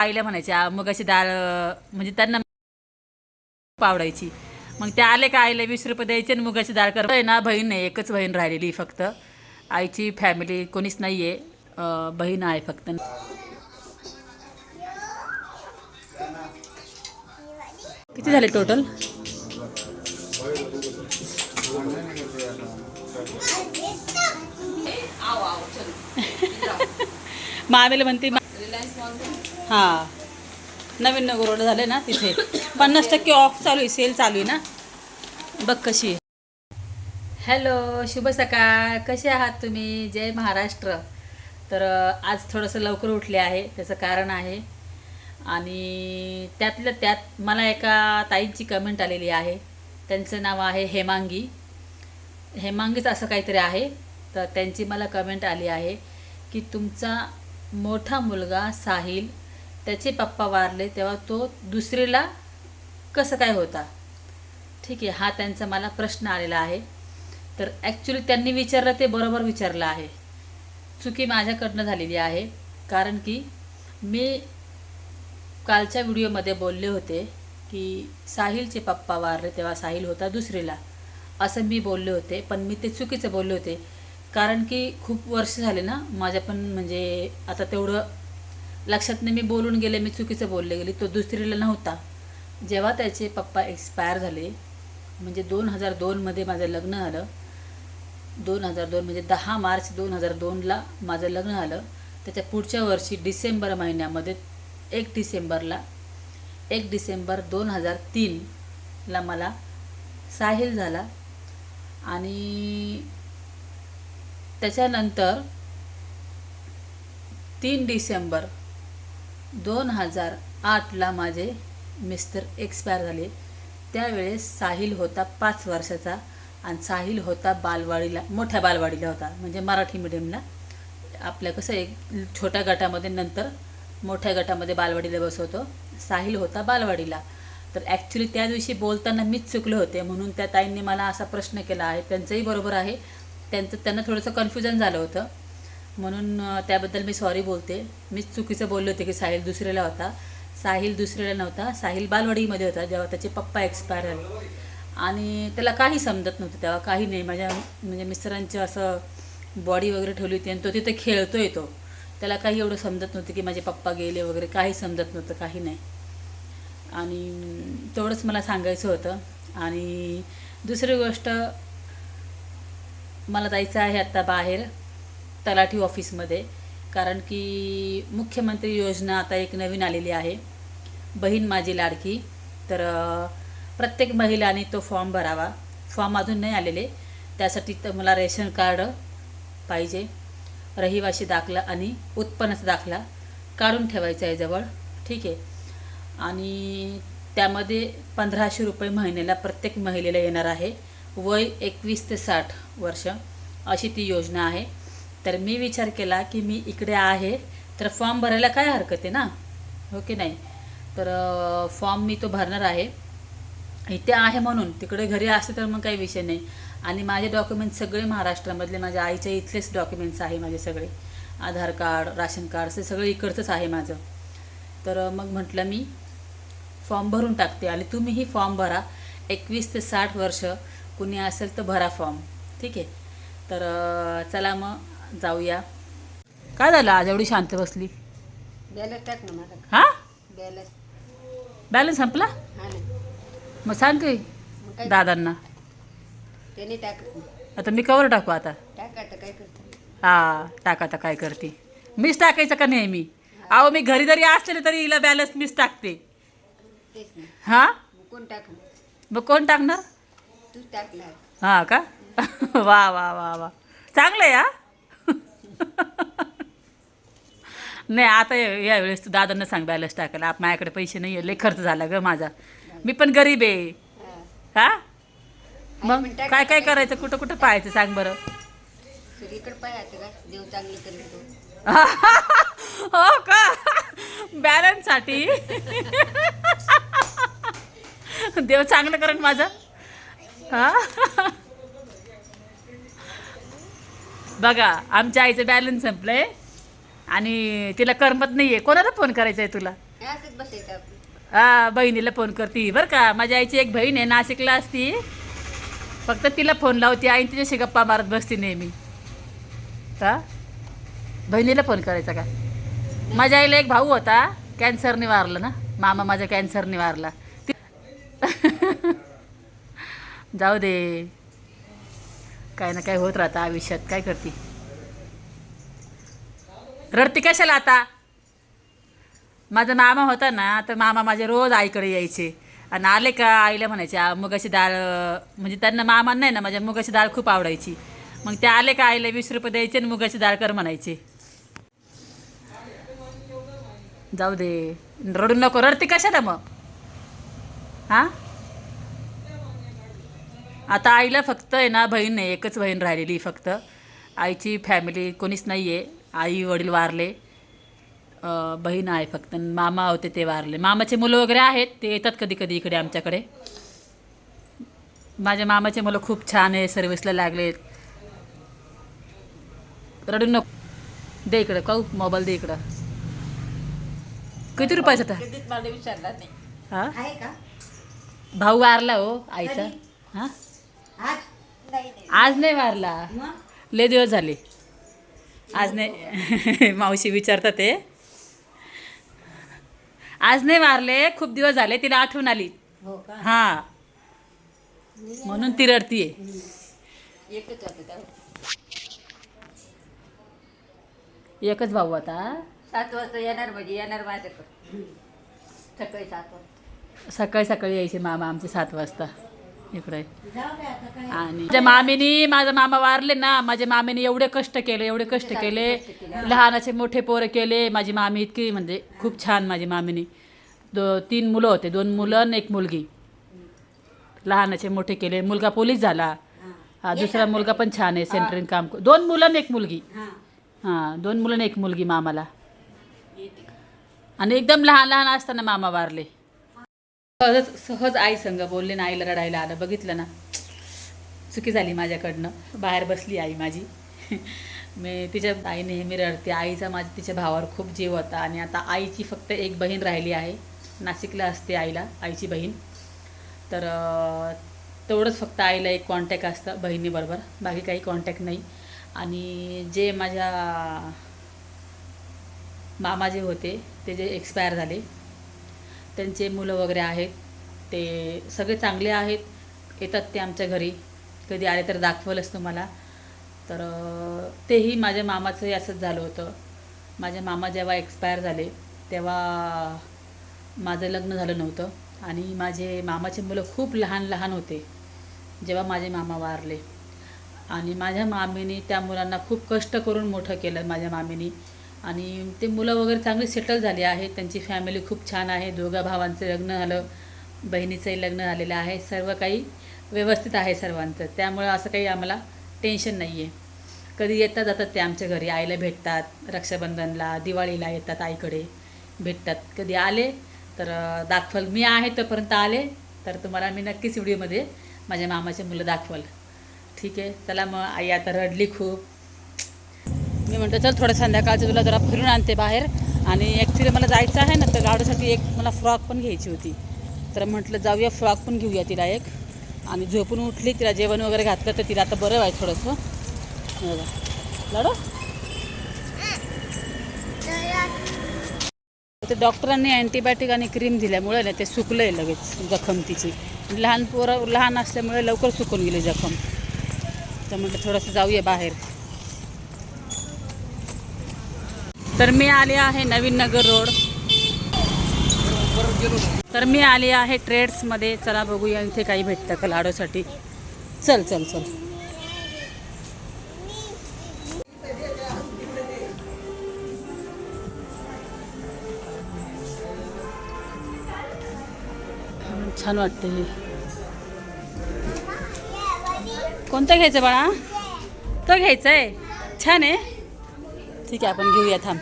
आईला म्हणायच्या मुगाची डाळ अं, म्हणजे त्यांना आवडायची मग ते आले का आईला वीस रुपये द्यायचे आणि मुगाची डाळ कर ना बहीण नाही एकच बहीण राहिलेली फक्त. आईची फॅमिली कोणीच नाही आहे बहीण आहे फक्त. किती झाले टोटल मामेला म्हणते हां. नवीन नगर रोड झाले ना तिथे. पन्नास टक्के ऑफ चालू आहे सेल चालू आहे ना. बघ कशी हॅलो शुभ सकाळ. कसे आहात तुम्ही? जय महाराष्ट्र. तर आज थोडंसं लवकर उठले आहे त्याचं कारण आहे. आणि त्यातल्या त्यात मला एका ताईंची कमेंट आलेली आहे. त्यांचं नाव आहे हेमांगी. हेमांगीच असं काहीतरी आहे. तर त्यांची मला कमेंट आली आहे की तुमचा मोठा मुलगा साहिल त्याचे पप्पा वारले तेव्हा तो दुसरीला कसं काय होता? ठीक आहे हा त्यांचा मला प्रश्न आलेला आहे. तर ॲक्च्युली त्यांनी विचारलं ते बरोबर विचारलं आहे. चुकी माझ्याकडनं झालेली आहे. कारण की मी कालच्या व्हिडिओमध्ये बोलले होते की साहिलचे पप्पा वारले तेव्हा साहिल होता दुसरीला. असं मी बोलले होते पण मी ते चुकीचं बोलले होते. कारण की खूप वर्ष झाले ना माझ्या पण म्हणजे आता तेवढं लक्षात नाही मी बोलून गेले मी चुकीचं बोलले गेले. तो दुसरीला नव्हता. जेव्हा त्याचे पप्पा एक्सपायर झाले म्हणजे दोन हजार दोनमध्ये माझं लग्न झालं दोन हजार दोन म्हणजे दहा मार्च दोन हजार दोनला माझं लग्न झालं त्याच्या पुढच्या वर्षी डिसेंबर महिन्यामध्ये एक डिसेंबरला एक डिसेंबर दोन हजार तीनला मला साहिल झाला. आणि त्याच्यानंतर तीन डिसेंबर दोन हजार आठला माझे मिस्टर एक्सपायर झाले. त्यावेळेस साहिल होता पाच वर्षाचा आणि साहिल होता बालवाडीला मोठ्या बालवाडीला होता. म्हणजे मराठी मिडियमला आपल्या कसं एक छोट्या गटामध्ये नंतर मोठ्या गटामध्ये बालवाडीला बसवतो. साहिल होता बालवाडीला. तर ॲक्च्युली त्या दिवशी बोलताना मीच चुकले होते. म्हणून त्या ताईंनी मला असा प्रश्न केला आहे. त्यांचंही बरोबर आहे. त्यांचं त्यांना थोडंसं कन्फ्युजन झालं होतं. म्हणून त्याबद्दल मी सॉरी बोलते. मीच चुकीचं बोलले होते की साहिल दुसऱ्याला होता. साहिल दुसऱ्याला नव्हता. साहिल बालवाडीमध्ये होता जेव्हा त्याचे पप्पा एक्सपायर झाले. आणि त्याला काही समजत नव्हतं तेव्हा काही नाही. माझ्या म्हणजे मिस्टरांचं असं बॉडी वगैरे ठेवली होती आणि तो तिथे खेळतोय तो. त्याला काही एवढं समजत नव्हतं की माझे पप्पा गेले वगैरे. काही समजत नव्हतं काही नाही. आणि तेवढंच मला सांगायचं होतं. आणि दुसरी गोष्ट मला जायचं आहे आत्ता बाहेर. तलाठी ऑफिसमध्ये कारण की मुख्यमंत्री योजना आता एक नवीन आलेली आहे. बहीण माझी लाडकी. तर प्रत्येक महिलाने तो फॉर्म भरावा. फॉर्म अजून नाही आलेले. त्यासाठी तर मला रेशन कार्ड पाहिजे रहिवाशी दाखला आणि उत्पन्नाचा दाखला काढून ठेवायचा आहे जवळ. ठीक आहे. आणि त्यामध्ये पंधराशे रुपये महिन्याला प्रत्येक महिलेला येणार आहे. वय एकवीस ते साठ वर्ष अशी ती योजना आहे. तर मी विचार केला की मी इकडे आहे तर फॉर्म भरायला काय हरकत आहे ना? हो की नाही? तर फॉर्म मी तो भरणार आहे. इथे आहे म्हणून तिकडे घरी असते तर मग काही विषय नाही. आणि माझे डॉक्युमेंट्स सगळे महाराष्ट्रामधले माझ्या आईच्या इथलेच डॉक्युमेंट्स आहे माझे सगळे. आधार कार्ड राशन कार्ड हे सगळं इकडचंच आहे माझं. तर मग म्हटलं मी फॉर्म भरून टाकते. आणि तुम्हीही फॉर्म भरा. एकवीस ते साठ वर्ष कुणी असेल तर भरा फॉर्म ठीक आहे? तर चला मग. जाऊया. काय झालं आज? एवढी शांत बसली. बॅलन्स टाक ना माझा. हां? बॅलन्स बॅलन्स संपला? हा ना. मग सांग की मग काय? दादांना. त्याने टाक. आता मी कवर टाकू आता. टाक आता काय करतो? हा टाक आता काय करते. मीच टाकायचं का नेहमी अहो मी घरी जरी असले तरी हिला बॅलन्स मीच टाकते. तेच ना. हा? मग कोण टाक मग कोण टाकणार? तूच टाकणार. हा का? वा वा वा वा. चांगलं आहे हा? नाही आता या- यावेळेस तू दादांना सांग बॅलन्स टाकायला. आप- माझ्याकडे पैसे नाही आहे लय खर्च झाला ग माझा. मी पण गरीब आहे. हा? मग काय काय करायचं? कुठं कुठं पाहायचं? सांग बरं. सगळीकडे पाहायचं का? देव चांगलं करेल तो. हो का? बॅलन्ससाठी देव चांगलं करेन माझं. हा? बघा आमच्या आईचं बॅलन्स संपलंय. आणि तिला करमत नाहीये. कोणाला फोन करायचा आहे तुला? असंच बसायचं आपण हा बहिणीला फोन करते. बरं का माझ्या आईची एक बहीण आहे नाशिकला असती. फक्त तिला फोन लावते. आई तिच्याशी गप्पा मारत बसते नेहमी. का बहिणीला फोन करायचा का? माझ्या आईला एक भाऊ होता कॅन्सरने वारला ना. मामा माझ्या कॅन्सरने वारला ती- जाऊ दे. काय ना काय होत राहतं आयुष्यात. काय करते? रडते कशाला आता? माझा मामा होता ना तर मामा माझे रोज आईकडे यायचे. आणि आले का आईला म्हणायचे मुगाची डाळ म्हणजे त्यांना मामा नाही ना माझ्या मुगाची डाळ खूप आवडायची. मग ते आले का आईला वीस रुपये द्यायचे आणि मुगाची डाळ कर म्हणायचे. जाऊ दे. रडू नको. रडते कशाला मग? हां? आता आईला फक्त आहे ना बहीण आहे एकच बहीण राहिलेली फक्त. आईची फॅमिली कोणीच नाही आहे आई वडील वारले. बहीण आहे फक्त. मामा होते ते वारले. मामाचे मुलं वगैरे आहेत ते येतात कधी कधी इकडे आमच्याकडे. माझ्या मामाचे मुलं खूप छान आहे सर्व्हिसला लागलेत रडू नको. दे इकडं काऊ मोबाईल दे इकडं. किती रुपयाचा होता? नाही. हा? आहे का? भाऊ वारला हो आईचा. हां? आज? नाही नाही. आज नाही वारला. लय दिवस झाले. आज नाही. मावशी विचारतात ते. आज नाही वारले खूप दिवस झाले तिला आठवण आली. हो हा. म्हणून ती रडतीये. एकच भाऊ आता. सात वाजता येणार म्हणजे येणार माझ्याकडे. सकाळी सात वाजता. सकाळी सकाळी यायचे मामा आमचे सात वाजता. इकडे. आणि माझ्या मामीनी माझा मामा वारले ना माझ्या मामीने एवढे कष्ट केले एवढे कष्ट केले. लहानाचे मोठे पोरं केले. माझी मामी इतकी म्हणजे खूप छान माझी मामीनी. दो तीन मुलं होते दोन मुलं आणि एक मुलगी. लहानाचे मोठे केले. मुलगा पोलीस झाला. हां. दुसरा मुलगा पण छान आहे सेंटरिंग काम दोन मुलं आणि एक मुलगी. हां. दोन मुलं आणि एक मुलगी मामाला. आणि एकदम लहान लहान असताना मामा वारले. सहज सहज आई संग बोलले ना आईला रडायला आलं बघितलं ना. चुकी झाली माझ्याकडनं. बाहेर बसली आई माझी. मी तिच्या आई नेहमी रडते आईचा माझ्या तिच्या भावावर खूप जीव होता. आणि आता आईची फक्त एक बहीण राहिली आहे. नाशिकला असते आईला आईची बहीण. तर तेवढंच फक्त आईला एक कॉन्टॅक्ट असतं बहिणीबरोबर. बाकी काही कॉन्टॅक्ट नाही. आणि जे माझ्या मामा जे होते ते जे एक्सपायर झाले त्यांचे मुलं वगैरे आहेत. ते सगळे चांगले आहेत. येतात ते आमच्या घरी. कधी आले तर दाखवलंच तुम्हाला. तर तेही माझ्या मामाचंही असंच झालं होतं. माझ्या मामा जेव्हा एक्सपायर झाले तेव्हा माझं लग्न झालं नव्हतं. आणि माझे मामाचे मुलं खूप लहान लहान होते जेव्हा माझे मामा वारले. आणि माझ्या मामीने त्या मुलांना खूप कष्ट करून मोठं केलं माझ्या मामीने. आणि ते मुलं वगैरे चांगली सेटल झाली आहेत त्यांची फॅमिली खूप छान आहे. दोघा भावांचं लग्न झालं बहिणीचंही लग्न झालेलं आहे. सर्व काही व्यवस्थित आहे सर्वांचं. त्यामुळं असं काही आम्हाला टेन्शन नाही आहे कधी येतात जातात ते आमच्या घरी आईला भेटतात रक्षाबंधनला दिवाळीला येतात आईकडे भेटतात. कधी आले तर दाखवल. मी आहे तोपर्यंत आले तर तुम्हाला मी नक्कीच व्हिडिओमध्ये माझ्या मामाचे मुलं दाखवल. ठीक आहे? चला मग आई आता रडली खूप. मी चल थोडं संध्याकाळचं तुला जरा फिरून आणते बाहेर. आणि ॲक्च्युली मला जायचं आहे ना तर गाडीसाठी एक मला फ्रॉक पण घ्यायची होती. तर म्हटलं जाऊया फ्रॉक पण घेऊया तिला एक. आणि झोपून उठली तिला जेवण वगैरे घातलं तर तिला आता बरं आहे थोडंसं. बघा. लाडो? ते डॉक्टरांनी अँटीबायोटिक आणि क्रीम दिल्यामुळे ना ते सुकलं आहे लगेच जखम तिची. लहान पोरं लहान असल्यामुळे लवकर सुकून गेली जखम. तर म्हटलं थोडंसं जाऊया बाहेर. तर मी आले आहे नवीन नगर रोड. तर मी आले आहे ट्रेड्समध्ये. चला बघूया इथे काही भेटतं का लाडूसाठी. चल चल चल. छान वाटते हे. कोणतं घ्यायचं बाळा? तो घ्यायचा आहे छान आहे. ठीक आहे आपण घेऊया थांब.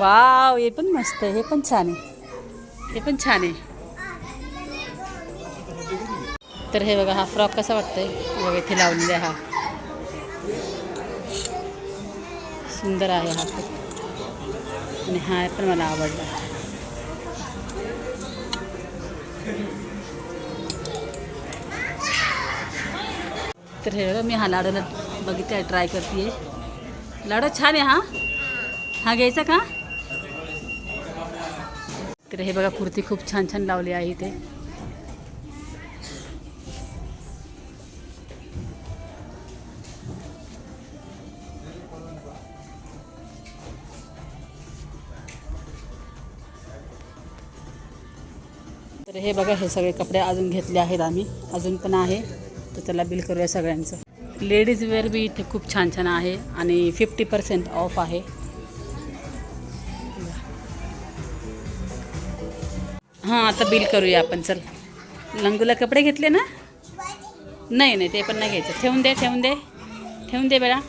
वाव हे पण मस्त आहे हे पण छान आहे. हे पण छान आहे. तर हे बघा हा फ्रॉक कसा वाटतोय? बघा इथे लावलेला आहे हा. सुंदर आहे हा आणि हा पण मला आवडला. तर हे बघा, मी हा लाडूला बघितला ट्राय करते लाडू छान आहे हा? हा घ्यायचा का? तर हे बघा कुर्ती खूप छान छान लावली आहे इथे. तर हे बघा हे सगळे कपडे अजून घेतले आहेत आम्ही. अजून पण आहे. तर त्याला बिल करूया सगळ्यांचं. लेडीज वेअर बी इथे खूप छान छान आहे आणि फिफ्टी पर्सेंट ऑफ आहे. हां आता बिल करूया आपण चल. लंगूला कपडे घेतले ना? नाही नाही ते पण नाही घ्यायचं. ठेवून दे ठेवून दे. ठेवून दे बेळा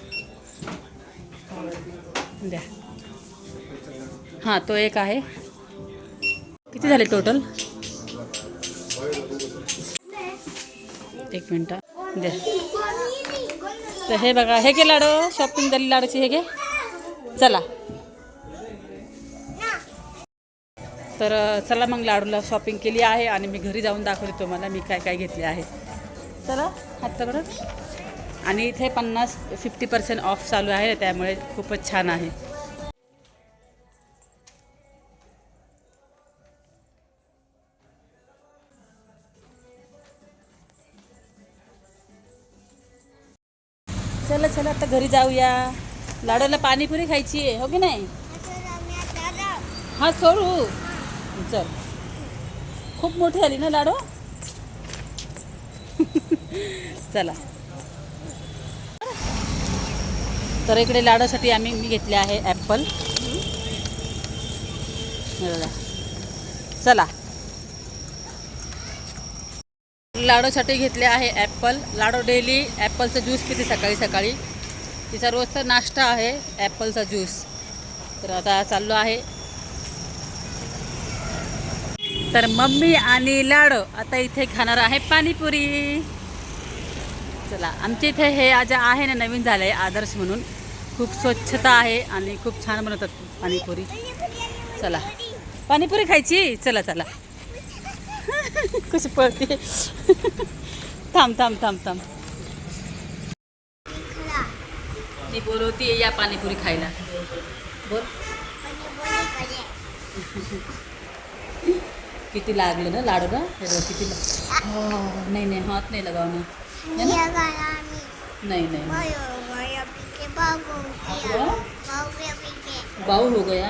द्या. हां तो एक आहे. किती झाले टोटल एक मिनटं. द्या तर हे बघा हे घे लाडू. शॉपिंग झाली लाडूची हे घे. चला. तर चला मग लाडूला शॉपिंग केली आहे आणि मी घरी जाऊन दाखवते तुम्हाला मी काय काय घेतले आहे. चला हात आणि इथे पन्नास फिफ्टी पर्सेंट ऑफ चालू आहे त्यामुळे खूपच छान आहे. चला चला आता घरी जाऊया. लाडूला पाणीपुरी खायची आहे हो की नाही? हा सोडू. चल. खूप मोठी झाली ना लाडू? चला. तर इकडे लाडूसाठी आम्ही मी घेतले आहे ॲपल. चला. लाडूसाठी घेतले आहे ॲपल. लाडू डेली ॲपलचं ज्यूस पिते सकाळी सकाळी? तिचा रोजचा नाश्ता आहे ॲपलचा ज्यूस. तर आता चाललो आहे. तर मम्मी आणि लाडू आता इथे खाणार आहे पाणीपुरी. चला आमच्या इथे हे आज आहे ना नवीन झालं आहे आदर्श म्हणून. खूप स्वच्छता आहे आणि खूप छान बनवतात पाणीपुरी. चला. पाणीपुरी खायची? चला चला. कशी पळते थांब थांब थांब थांब मी बोलवते या पाणीपुरी खायला बोल। किती लागलं ना, लाडू ना हे, नाही नाही हात नाही लगावणं ना? नाही नाही बाउल हो गया।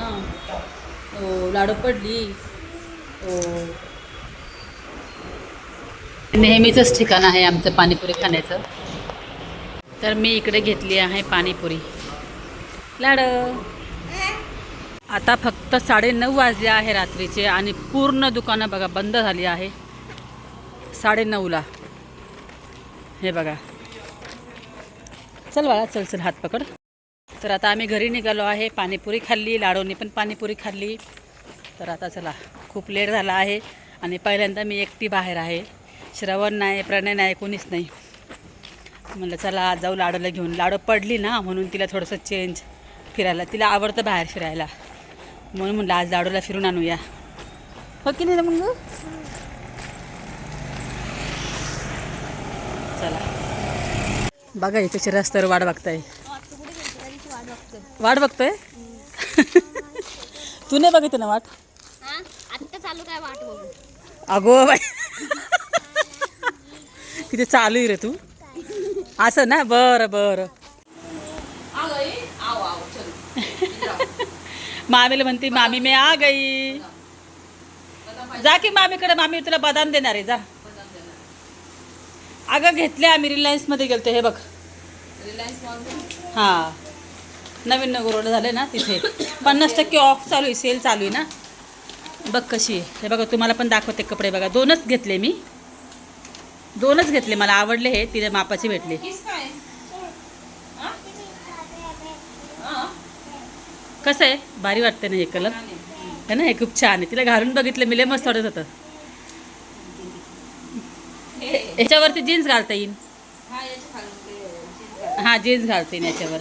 ओ, लाडू पडली ओ नेहमीचंच ठिकाण आहे आमचं पाणीपुरी खाण्याचं. तर मी इकडे घेतली आहे पाणीपुरी. लाडू. आता फक्त साडेनऊ वाजले आहे रात्रीचे आणि पूर्ण दुकानं बघा बंद झाली आहे. साडेनऊला. हे बघा. चल बाळा चल चल हात पकड. तर आता आम्ही घरी निघालो आहे पाणीपुरी खाल्ली लाडूनी पण पाणीपुरी खाल्ली. तर आता चला खूप लेट झाला आहे आणि पहिल्यांदा मी एकटी बाहेर आहे. श्रवण नाही प्रणय नाही कोणीच नाही. म्हणलं चला आज जाऊ लाडूला घेऊन. लाडू पडली ना म्हणून तिला थोडंसं चेंज फिरायला. तिला आवडतं बाहेर फिरायला. म्हणून म्हणलं आज लाडूला फिरून आणूया. हो की नाही मग? चला. बघा इथे रस्त्यावर वाट बघताय. वाट बघतोय? तू नाही बघितलं ना वाट? आता चालू काय वाट बघू? अगो बाई. किती चालू आहे रे तू? असं ना? बरं बरं. मामीला म्हणते मामी मी आ गई. जा की मामीकडे मामी तुला बदाम देणार आहे जा. अगं घेतले आम्ही रिलायन्समध्ये गेलतो हे बघ. हां. नवीन नगर रोड झाले ना तिथे. पन्नास टक्के ऑफ चालू आहे सेल चालू आहे ना. बघ कशी आहे. हे बघा तुम्हाला पण दाखवते कपडे बघा. दोनच घेतले मी. दोनच घेतले मला आवडले हे तिथे मापाचे भेटले. कसं आहे? भारी वाटतं ना हे कलर है ना? हे खूप छान आहे. तिला घालून बघितलं मिले मस्त वाटत होतं. याच्यावरती जीन्स घालता येईल हां जीन्स घालता येईल याच्यावर.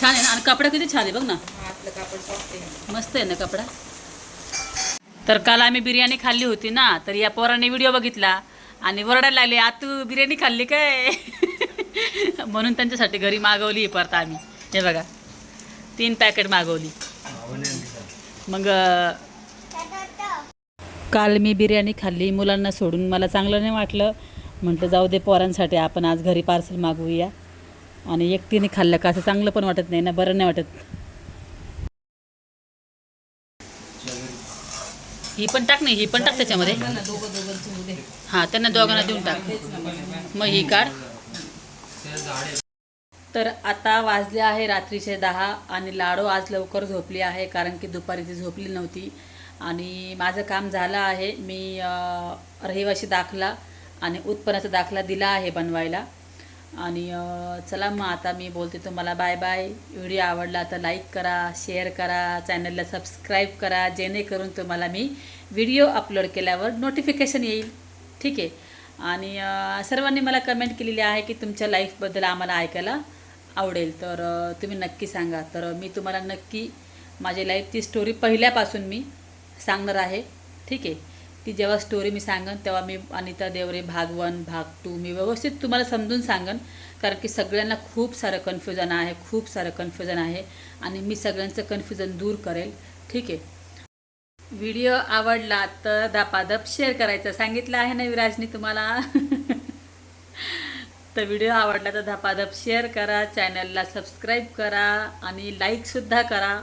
छान आहे ना? आणि कपडा किती छान आहे बघ ना. मस्त आहे ना कपडा? तर काल आम्ही बिर्याणी खाल्ली होती ना तर या पोराने व्हिडिओ बघितला आणि वरडायला लागले आ तू बिर्याणी खाल्ली काय? म्हणून त्यांच्यासाठी घरी मागवली परत आम्ही. हे बघा तीन पॅकेट मागवली. मग काल मी बिर्याणी खाल्ली मुलांना सोडून मला चांगलं नाही वाटलं. म्हटलं जाऊ दे पोरांसाठी आपण आज घरी पार्सल मागवूया. आणि एकटीने खाल्लं का असं चांगलं पण वाटत नाही ना बरं नाही वाटत. ही पण टाक नाही ही पण टाक त्याच्यामध्ये. हा हां त्यांना दोघांना देऊन टाक. मग. ही काढ. तर आता वाजले आहे रात्रीचे दहा आणि लाडो आज लवकर झोपली आहे कारण की दुपारी ती झोपली नव्हती. आणि माझं काम झालं आहे मी रहिवाशी दाखला आणि उत्पन्नाचा दाखला दिला आहे बनवायला. आणि चला मग आता मी बोलते तुम्हाला बाय बाय व्हिडिओ आवडला तर लाईक करा शेअर करा चॅनलला सबस्क्राईब करा जेणेकरून तुम्हाला मी व्हिडिओ अपलोड केल्यावर नोटिफिकेशन येईल. ठीक आहे? आणि सर्वांनी मला कमेंट केलेली आहे की तुमच्या लाईफबद्दल आम्हाला ऐकायला आवडेल. तर तुम्ही नक्की सांगा. तर मी तुम्हाला नक्की माझी लाईफची स्टोरी पहिल्यापासून मी सांगणार आहे. ठीक आहे? ती जेव्हा स्टोरी मी सांगन तेव्हा मी अनिता देवरे भाग वन भाग टू मी व्यवस्थित तुम्हाला समजून सांगन. कारण की सगळ्यांना खूप सारं कन्फ्युजन आहे खूप सारं कन्फ्युजन आहे. आणि मी सगळ्यांचं कन्फ्युजन दूर करेल. ठीक आहे? व्हिडिओ आवडला तर दापादप शेअर करायचं. सांगितलं आहे ना विराजनी तुम्हाला? तर व्हिडिओ आवडला तर धपाधप शेअर करा. चॅनलला सबस्क्राईब करा. आणि लाईकसुद्धा करा.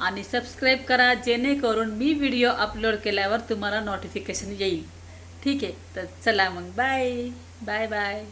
आणि सबस्क्राईब करा जेणेकरून मी व्हिडिओ अपलोड केल्यावर तुम्हाला नोटिफिकेशन येईल. ठीक आहे? तर चला मग. Bye bye bye